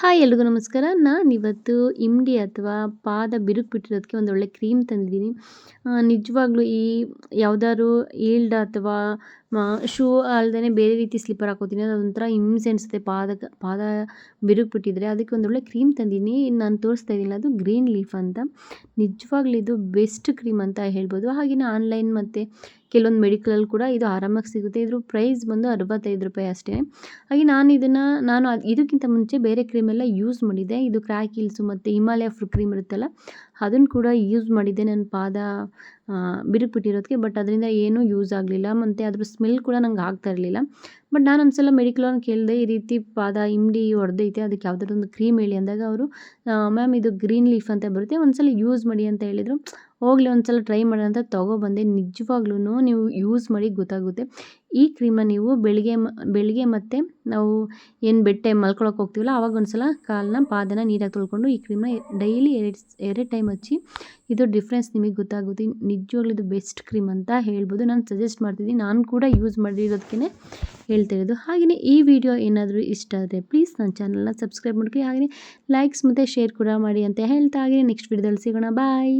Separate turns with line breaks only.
Hi ಎಲ್ರಿಗೂ ನಮಸ್ಕಾರ. ನಾನು ಇವತ್ತು ಇಮ್ಡಿ ಅಥವಾ ಪಾದ ಬಿರುಕು ಬಿಟ್ಟಿರೋದಕ್ಕೆ ಒಂದು ಒಳ್ಳೆ ಕ್ರೀಮ್ ತಂದಿದ್ದೀನಿ. ನಿಜವಾಗ್ಲೂ ಈ ಯಾವ್ದಾದ್ರು ಈಲ್ಡ್ ಅಥವಾ ಶೂ ಅಲ್ಲದೆ ಬೇರೆ ರೀತಿ ಸ್ಲಿಪ್ಪರ್ ಹಾಕೋತೀನಿ, ಅದೊಂಥರ ಹಿಂಸೆ ಅನಿಸುತ್ತೆ. ಪಾದಕ್ಕೆ ಪಾದ ಬಿರುಕು ಬಿಟ್ಟಿದ್ರೆ ಅದಕ್ಕೆ ಒಂದು ಒಳ್ಳೆ ಕ್ರೀಮ್ ತಂದೀನಿ ನಾನು ತೋರಿಸ್ತಾ ಇದ್ದೀನಿ. ಅದು ಗ್ರೀನ್ ಲೀಫ್ ಅಂತ. ನಿಜವಾಗ್ಲೂ ಇದು ಬೆಸ್ಟ್ ಕ್ರೀಮ್ ಅಂತ ಹೇಳ್ಬೋದು. ಹಾಗೆಯೇ ಆನ್ಲೈನ್ ಮತ್ತು ಕೆಲವೊಂದು ಮೆಡಿಕಲಲ್ಲಿ ಕೂಡ ಇದು ಆರಾಮಾಗಿ ಸಿಗುತ್ತೆ. ಇದ್ರ ಪ್ರೈಸ್ ಬಂದು ಅರವತ್ತೈದು ರೂಪಾಯಿ ಅಷ್ಟೇ. ಹಾಗೆ ನಾನು ಇದನ್ನು, ನಾನು ಅದು, ಇದಕ್ಕಿಂತ ಮುಂಚೆ ಬೇರೆ ಕ್ರೀಮೆಲ್ಲ ಯೂಸ್ ಮಾಡಿದ್ದೆ. ಇದು ಕ್ರ್ಯಾಕ್ ಹಿಲ್ಸು ಮತ್ತು ಹಿಮಾಲಯ ಫ್ರೂ ಕ್ರೀಮ್ ಇರುತ್ತಲ್ಲ ಅದನ್ನು ಕೂಡ ಯೂಸ್ ಮಾಡಿದ್ದೆ. ನನ್ನ ಪಾದ ಬಿರುಕು ಬಿಟ್ಟಿರೋದಕ್ಕೆ ಬಟ್ ಅದರಿಂದ ಏನೂ ಯೂಸ್ ಆಗಲಿಲ್ಲ. ಮತ್ತು ಅದ್ರ ಸ್ಮೆಲ್ ಕೂಡ ನಂಗೆ ಆಗ್ತಾ ಇರಲಿಲ್ಲ. ಬಟ್ ನಾನು ಒಂದ್ಸಲ ಮೆಡಿಕಲವ್ರನ್ನ ಕೇಳಿದೆ ಈ ರೀತಿ ಪಾದ ಇಮ್ಡಿ ಹೊಡೆದೈತೆ ಅದಕ್ಕೆ ಯಾವುದಾದ್ರು ಒಂದು ಕ್ರೀಮ್ ಹೇಳಿ ಅಂದಾಗ ಅವರು ಮ್ಯಾಮ್ ಇದು ಗ್ರೀನ್ ಲೀಫ್ ಅಂತ ಬರುತ್ತೆ ಒಂದು ಸಲ ಯೂಸ್ ಮಾಡಿ ಅಂತ ಹೇಳಿದರು. ಹೋಗಲಿ ಒಂದು ಸಲ ಟ್ರೈ ಮಾಡೋಣ ಅಂತ ತೊಗೊಬಂದೆ. ನಿಜವಾಗ್ಲೂ ನೀವು ಯೂಸ್ ಮಾಡಿ ಗೊತ್ತಾಗುತ್ತೆ. ಈ ಕ್ರೀಮನ್ನ ನೀವು ಬೆಳಿಗ್ಗೆ ಬೆಳಿಗ್ಗೆ ಮತ್ತು ನಾವು ಏನು ಬೆಟ್ಟೆ ಮಲ್ಕೊಳಕ್ಕೆ ಹೋಗ್ತೀವಲ್ಲ ಆವಾಗ ಒಂದು ಸಲ ಕಾಲನ್ನ ಪಾದನ ನೀರಾಗಿ ತೊಳ್ಕೊಂಡು ಈ ಕ್ರೀಮ್ನ ಡೈಲಿ ಎರಡು ಎರಡು ಟೈಮ್ ಹಚ್ಚಿ, ಇದು ಡಿಫ್ರೆನ್ಸ್ ನಿಮಗೆ ಗೊತ್ತಾಗುತ್ತೆ. ನಿಜವಾಗ್ಲೂ ಇದು ಬೆಸ್ಟ್ ಕ್ರೀಮ್ ಅಂತ ಹೇಳ್ಬೋದು. ನಾನು ಸಜೆಸ್ಟ್ ಮಾಡ್ತಿದ್ದೀನಿ. ನಾನು ಕೂಡ ಯೂಸ್ ಮಾಡಿರೋದಕ್ಕೆ ಹೇಳ್ತಾ ಇರೋದು. ಹಾಗೆಯೇ ಈ ವಿಡಿಯೋ ಏನಾದರೂ ಇಷ್ಟ ಆದರೆ ಪ್ಲೀಸ್ ನನ್ನ ಚಾನಲ್ನ ಸಬ್ಸ್ಕ್ರೈಬ್ ಮಾಡ್ಕೊಳ್ಳಿ. ಹಾಗೆಯೇ ಲೈಕ್ಸ್ ಮತ್ತು ಶೇರ್ ಕೂಡ ಮಾಡಿ ಅಂತ ಹೇಳ್ತಾ ಹಾಗೆಯೇ ನೆಕ್ಸ್ಟ್ ವಿಡಿಯೋದಲ್ಲಿ ಸಿಗೋಣ. ಬಾಯ್